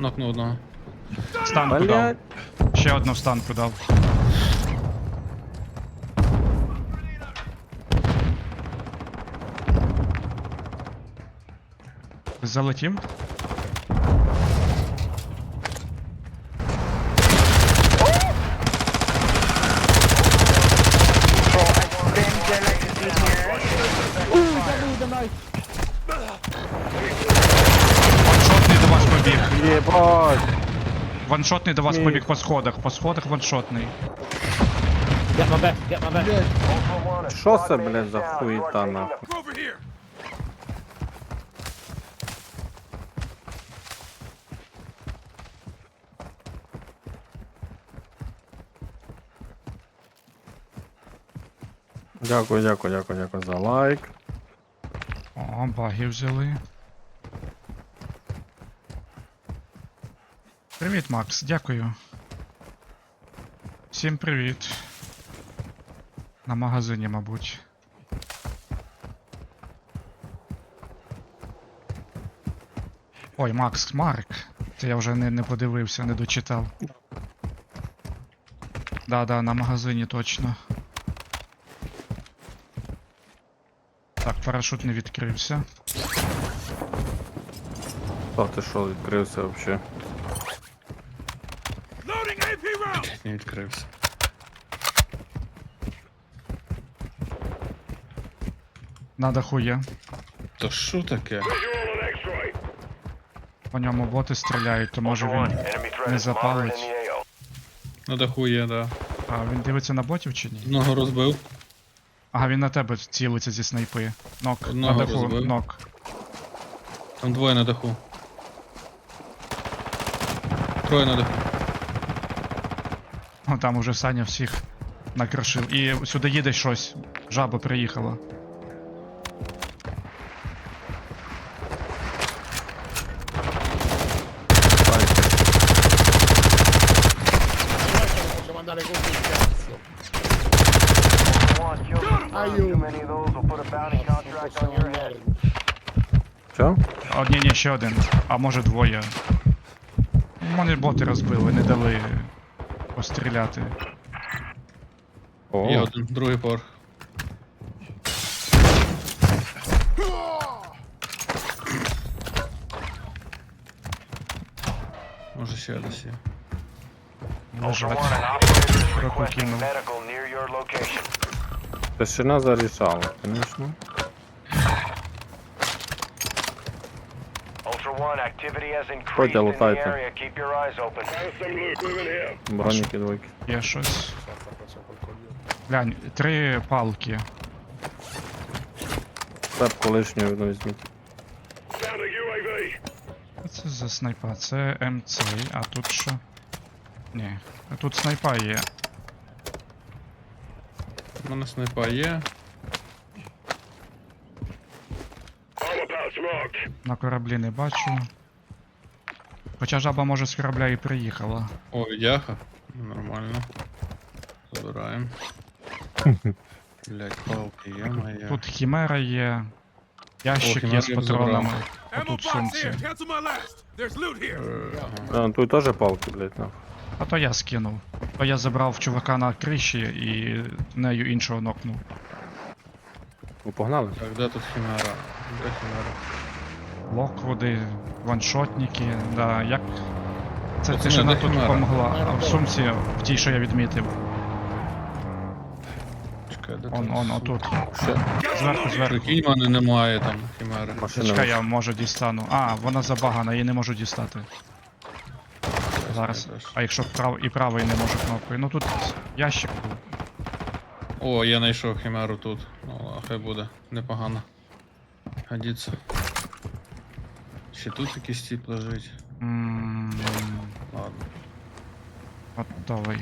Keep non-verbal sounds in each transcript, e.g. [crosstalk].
Нокнув одного. Станку дав. Блять. Ще одну станку дав. Залетів? Ваншотний до вас Ні. побіг по сходах. По сходах ваншотний. Get my back, get my back. Що це, блядь, за хуєта нахуй? Дякую, дякую, дякую, дякую за лайк. О, баги взяли. Привіт, Макс, дякую. Всім привіт. На магазині, мабуть. Ой, Макс, Марк. Це я вже не, не подивився, не дочитав. Да-да, на магазині точно. Так, парашут не відкрився. Та ти що відкрився вообще? Не відкрився. На даху є. То що таке? По ньому боти стріляють, то може він. не запалить. На даху є, да. А він дивиться на ботів чи ні? Одного розбив. Ага, він на тебе цілиться зі снайпи. Нок, Одного на даху, розбив. нок. Там двоє на даху. Троє на даху. Там уже Саня всіх накрошив. І сюди їде щось. Жаба приїхала. Що? О, ні, ні, ще один. А може двоє. Вони боти розбили, не дали постріляти. О, Є один, другий поверх. Може ще десь є. Лежать. Руку кинув. тишина зарішала, звісно. Ходьте, лутайте. Броніки двойки. Є щось. Глянь, три палки. Цепку лишню видно візьміть. Це за снайпа. Це МЦ, а тут що? Ні. А Тут снайпа є. У мене снайпа є. На кораблі не бачу. Хоча жаба може з корабля і приїхала. Ой, яха. Нормально. Забираємо. [laughs] Блять, палки є моя. Тут хімера є. Ящик О, є з патронами. Ammo Отут сумці. Е. А, тут теж палки, блядь, нахуй. А то я скинув. То я забрав чувака на криші і нею іншого нокнув. Ви погнали? Так, де тут хімера? Де хімера? Локвуди, ваншотники, да, як. Це Пацани, тишина де тут хімера? помогла. А в сумці, в тій, що я відмітив. Чекай, де Он, он, отут. Ще Зверху, зверху. Прикинь, мене немає там хімери. Чекай, я може дістану. А, вона забагана, її не можу дістати. Зараз. А якщо прав і правий не можу кнопкою. Ну тут ящик був. О, я знайшов хімеру тут. Ну, а хай буде. Непогано. Годиться. Ще тут якийсь тип лежить. М, Ладно. Готовий.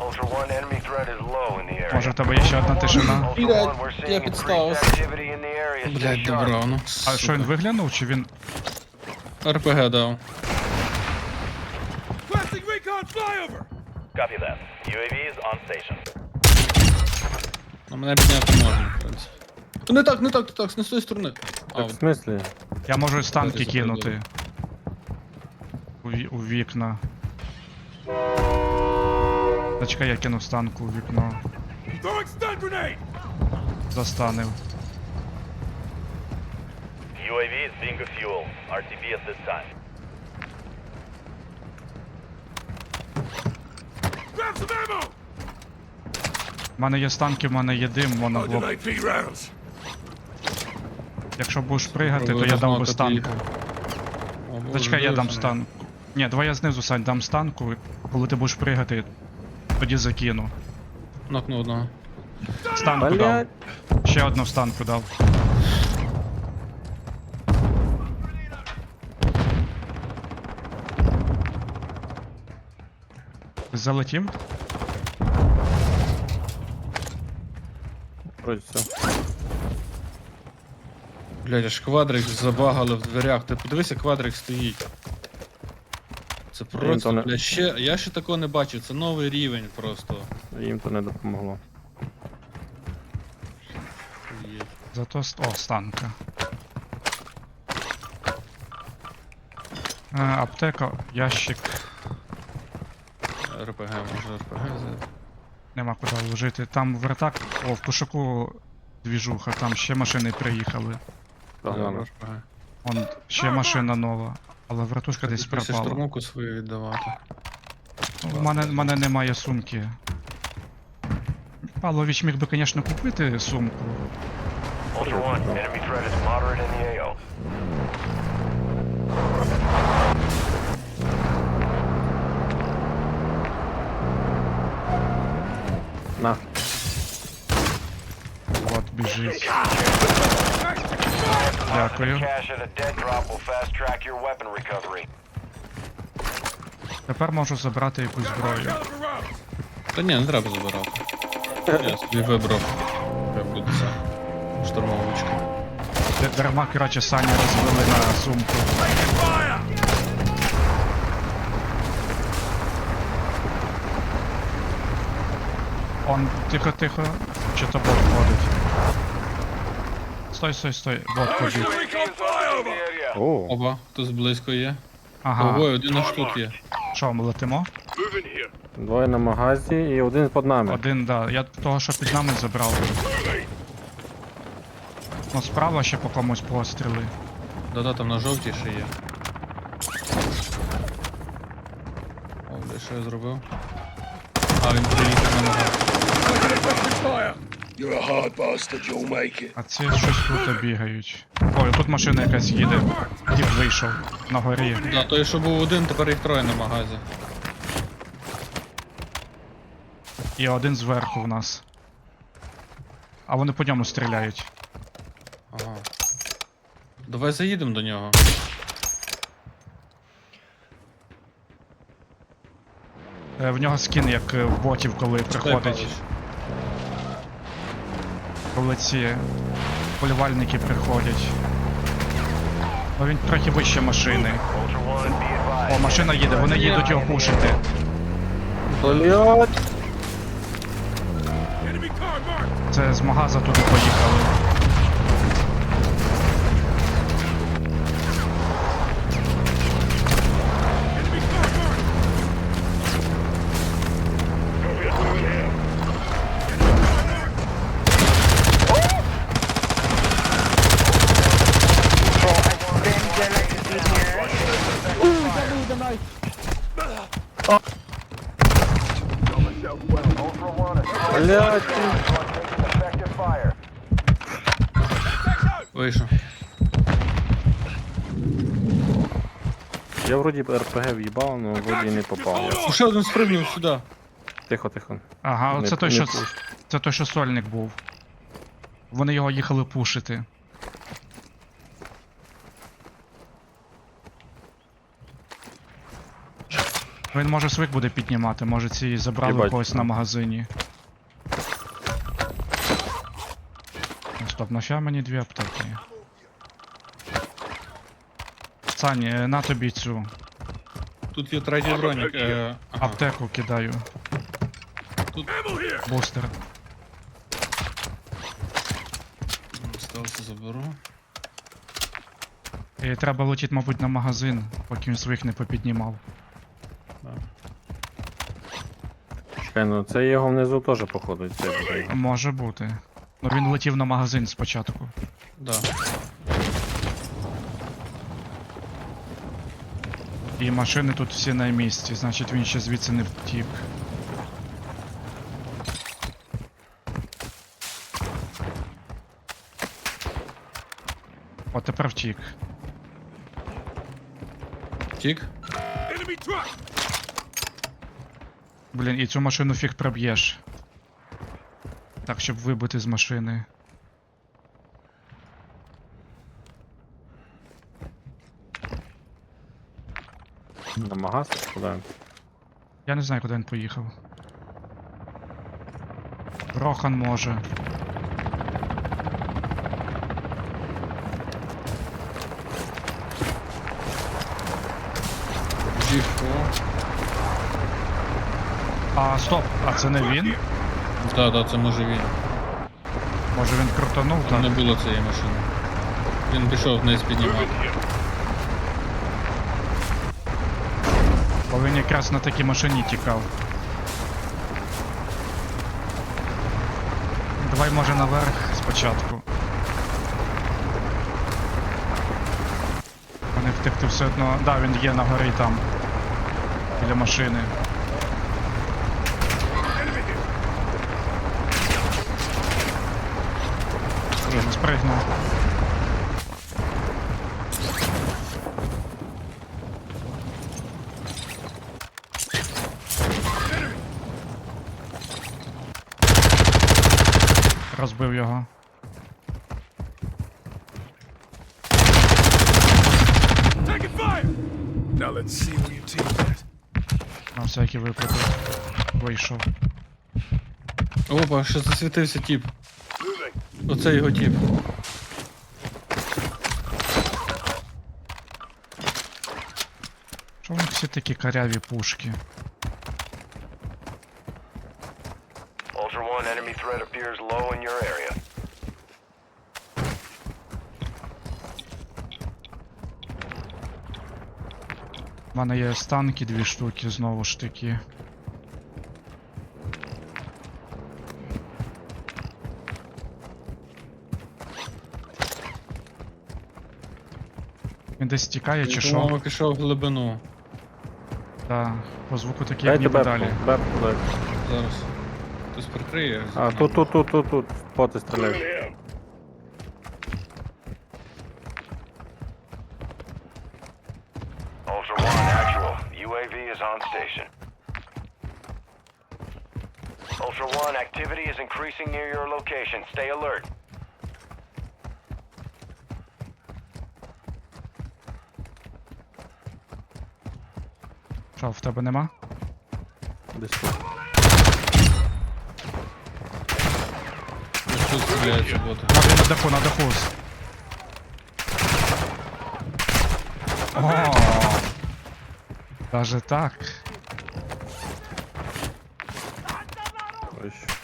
Ultra One, enemy threat is low in the area. Може в тебе є ще одна тишина? Блядь, я підставився. sharp. добра, ну. А що він виглянув, чи він. РПГ дав. Copy that. UAV is on station. А мене підняти можна, в принципі. Не так, не так, не так, не з тої сторони. А, Так, в смислі? Я можу з танки кинути. У, ві- у вікна. Зачекай, я кину станку у вікно. Застанив. UAV is bingo fuel. RTB at this time. У мене є станки, в мене є дим, rounds. Якщо будеш пригати, то я дам би станку. Зачекай, я дам станку. Ні, давай я знизу Сань дам станку, коли ти будеш пригати, тоді закину. Нокну одного. Станку дав. Ще одну станку дав. Залетів? Вроді все. Блядь, аж квадрик забагали в дверях. Ти подивися, квадрик стоїть. Це просто, не- блядь, ще. Я ще такого не бачив, це новий рівень просто. Їм то не допомогло. Охуєть. Зато с- О, станка. Е, аптека, ящик. РПГ, може РПГ взяти. Нема куди вложити. Там вертак. О, в кошику двіжуха, там ще машини приїхали. Погнали. РПГ. Он ще машина нова. Але вертушка десь Просиш пропала. штурмовку свою віддавати. У мене, в мене немає сумки. Павлович міг би, звісно, купити сумку. Ultra One, enemy threat is moderate in the AO. Weapon recovery. Тепер можу забрати якусь зброю. Та ні, не треба забирати. Я собі вибрав. Як буде це. Штурмовочка. Дарма, коротше, Саня розвели на сумку. Он тихо-тихо. Чи то бот ходить. Стой, стой, стой. Flyover! area. О, Оба, хтось близько є. Ага. Ого, один аж тут є. Що, ми летимо? Двоє на магазі і один під нами. Один, да. Я того, що під нами забрав. Ну, справа ще по комусь постріли. Да-да, там на жовтій ще є. О, де що я зробив? А, він приїхав на магаз. You're a hard bastard, you'll make it. А ці щось тут бігають. Ой, тут машина якась їде. Тіп вийшов на горі. Да, той, що був один, тепер їх троє на магазі. І один зверху в нас. А вони по ньому стріляють. Ага. Давай заїдемо до нього. Е, В нього скін, як е, в ботів, коли приходить, Павлович. Коли ці полювальники приходять. Ну він трохи вище машини. О, машина їде, вони їдуть його пушити. Блять! Це з магаза туди поїхали. A squad Блять! Вийшов. Я вроді б РПГ в'їбав, але вроді не попав. Ще один спригнув сюди. Тихо, тихо. Ага, Не- оце той, не що пуш. це той, що сольник був. Вони його їхали пушити. Він може свик буде піднімати, може ці забрали Їбать, когось ну. на магазині. Ну, Стоп, нафіга мені дві аптеки. Сані, е, на тобі цю Тут є третій бронік. Е, ага. аптеку кидаю. Here! Бустер. Стелси заберу. І треба летіти, мабуть, на магазин, поки він своїх не попіднімав. Чекай, ну це його внизу теж походу. Це буде. Може бути. Ну він летів на магазин спочатку. Да. І машини тут всі на місці, значить він ще звідси не втік. О, тепер втік. Тік. Enemy truck! Блін, і цю машину фіг проб'єш. Так, щоб вибити з машини. На магаз? Куди? Я не знаю, куди він поїхав. Рохан може. Діфо. А, стоп, а це не він? Да, да, це може він. Може він крутанув Там так? не було цієї машини. Він пішов вниз піднімати. Бо він якраз на такій машині тікав. Давай може наверх спочатку. Вони втекти все одно. Да, він є на горі там. Біля машини. Він спригнув. Розбив його. На всякий випадок. Вийшов. Опа, ще засвітився тіп. Оце його тіп. Що в всі такі каряві пушки? Ultra One, enemy threat appears low in your area. У мене є станки дві штуки, знову ж таки. Десь тікає чи що? по-моєму, пішов в глибину. Так, по звуку такий, як Дайте ніби далі. Бепку дай. Зараз. Хтось прикриє. А, тут, тут, тут, тут, тут. Поти стріляють. Ultra One, actual. UAV is on station. Ultra One, activity is increasing near your location. Stay alert. Що, в тебе нема? Десь тут. Ось тут стріляються боти. На, на даху, на даху. О, Даже так. Ось. Та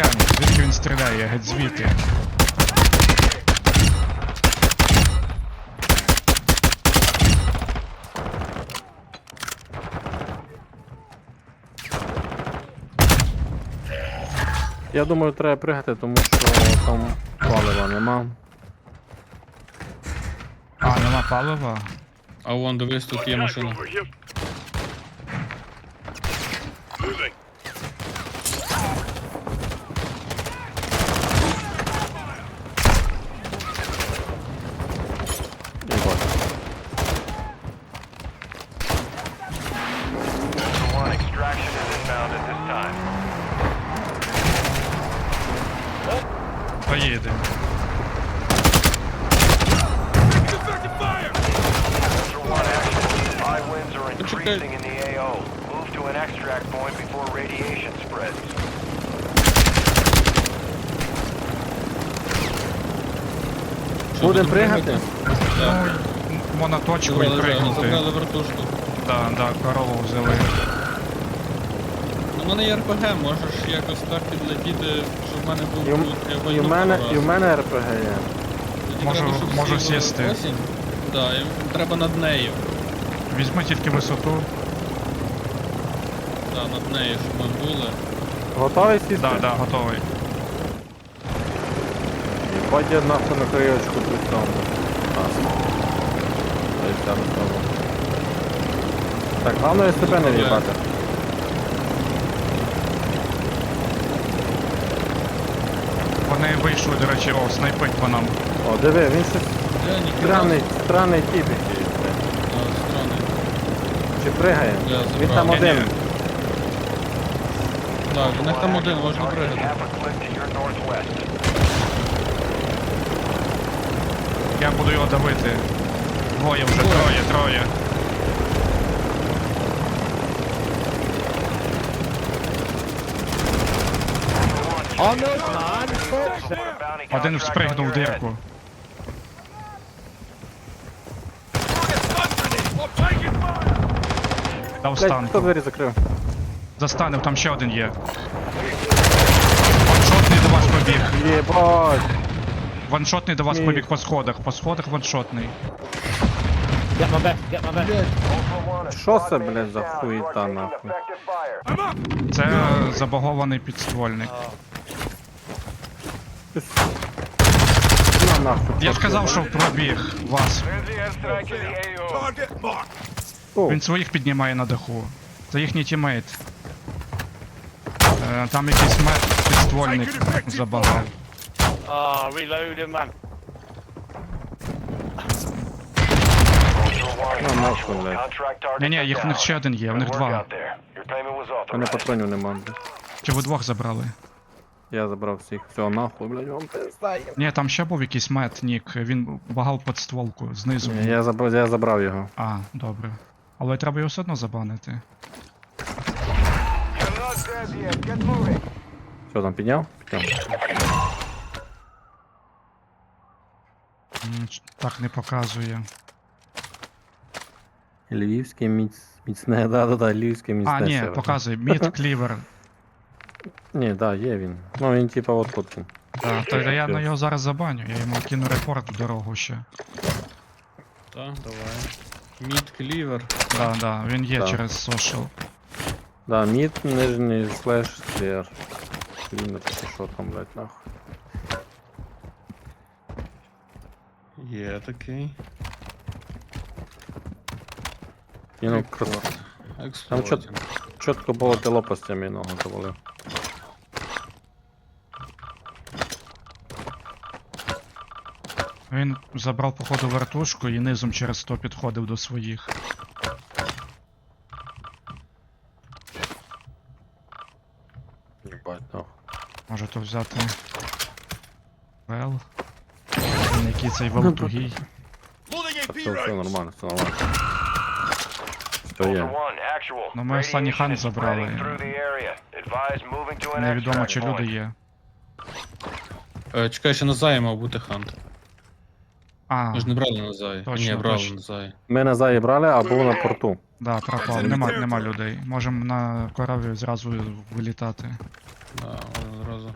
глянь, звідки він стріляє, геть звідти. Я думаю, треба пригати, тому що там палива нема. А, нема палива. А вон, дивись, тут є машина. Moving. І бачу. Ultra One, extraction is inbound at this time. Поїде. Effective fire! Ultra One, actual. High winds are It's okay. increasing in the AO. Move to an extract point before radiation spreads. Що, Будемо пригати? Так. Ну, Біжимо точку і пригнути. забрали вертушку. Да, да, корову взяли. Ну, в мене є РПГ, можеш якось так підлетіти, щоб в мене був І в- тут, І в мене, і в мене РПГ є. Можу- треба, можу сісти. Да, треба над нею. Візьми тільки висоту. Да, над нею, щоб ми були. Готовий сісти? Да, да, готовий. Я нахуй на краєчку при цьому. Класно. Та й все. Так, головне СТБ не в'їбати. Вони вийшли, до речі, о, снайпить по нам. О, диви, він щось Я ніхіра. странний, странний тип якийсь. блядь. А, странний. Чи пригає? Я Він там один. Так, у них там один, можна пригати. half a click to your northwest. Я буду його давити. Двоє вже, троє, троє. Один вспригнув в дирку. Дав Блять, хто двері закрив? Застанив, там ще один є. Ваншотний до вас побіг. Єбать! Ваншотний до вас Ні. побіг по сходах. По сходах ваншотний. Get my back, get my back. Що це, блядь, за хуєта, нахуй? Це забагований підствольник. На нахуй. Я ж казав, що пробіг вас. Він своїх піднімає на даху. Це їхній тімейт. Е, Там якийсь мед підствольник забагав. Ultra One, Ну, нахуй, блядь. Ні-ні, їх в них ще один є, в них два. У мене патронів нема. блядь. Чи ви двох забрали? Я забрав всіх. Все, нахуй, блядь, вам пиздає. Ні, там ще був якийсь мед, нік. Він багав під стволку знизу. Ні, Я забрав, я забрав його. А, добре. Але треба його все одно забанити. Що там, підняв? Підняв. М, ч- Так не показує. Львівське міць... міцне, [laughs] да, да, да, львівське міцне. А, ні, показує. Мід [laughs] клівер. Ні, да, є він. Ну він типа от тут. він. Так, то я на його зараз забаню, я йому кину репорт в дорогу ще. Так, давай. Мід клівер. Да, да, він є Так. через social. Да, мід, нижній слеш, клір. Клінер, чи що там, блядь, нахуй. Є такий. Ні, ну, крас... Експлорт. чот- чітко було ти лопастями ногу завалив. Він забрав, походу, вертушку і низом через то підходив до своїх. Єбать, нахуй. Може то взяти. Вел. Він який цей вел тугий. Все, все нормально, все нормально. Все є. Ну, ми останній хан забрали. Невідомо чи люди є. Е, чекай, ще на Заї мав бути хант. А, Ми ж не брали на Заї. Точно, Ні, брали точно. на Заї. Ми на заї брали, а був на порту. да, пропав. Нема, нема людей. Можемо на корові зразу вилітати. Да, одразу.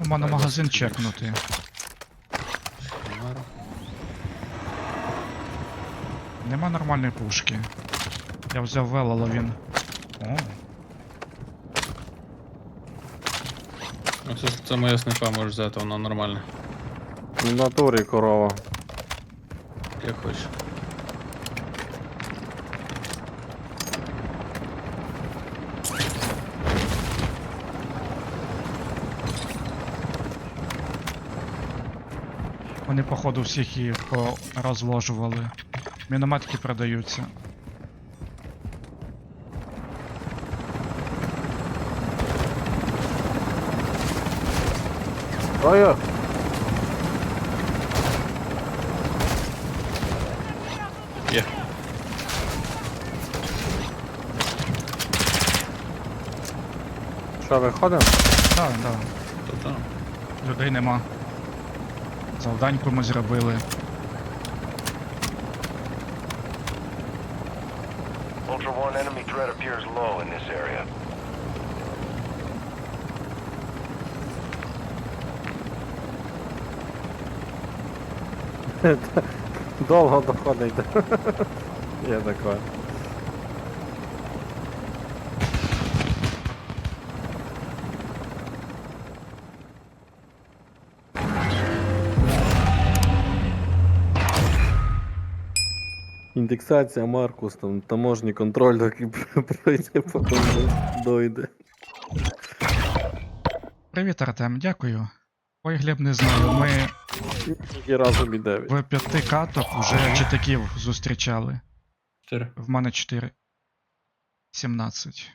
У мене магазин чекнути. Нема нормальної пушки. Я взяв вел, але він. О, Оце це моя снайпа можеш взяти, вона нормальна. В натурі корова. Як хочеш. вони, походу, всіх її порозложували. Мінометки продаються. Ой, Є. що виходимо? Так, так. Людей нема. Завданьку ми зробили. Ultra One, enemy threat appears low in this area. Довго доходить. Є таке. Індексація Маркус, там таможній контроль доки [laughs] пройде, поки дойде. Привіт, Артем, дякую. Ой, Глеб, не знаю. Ми Тільки разом і 9. в п'яти каток вже читаків зустрічали. Чотири. В мене 4. 17.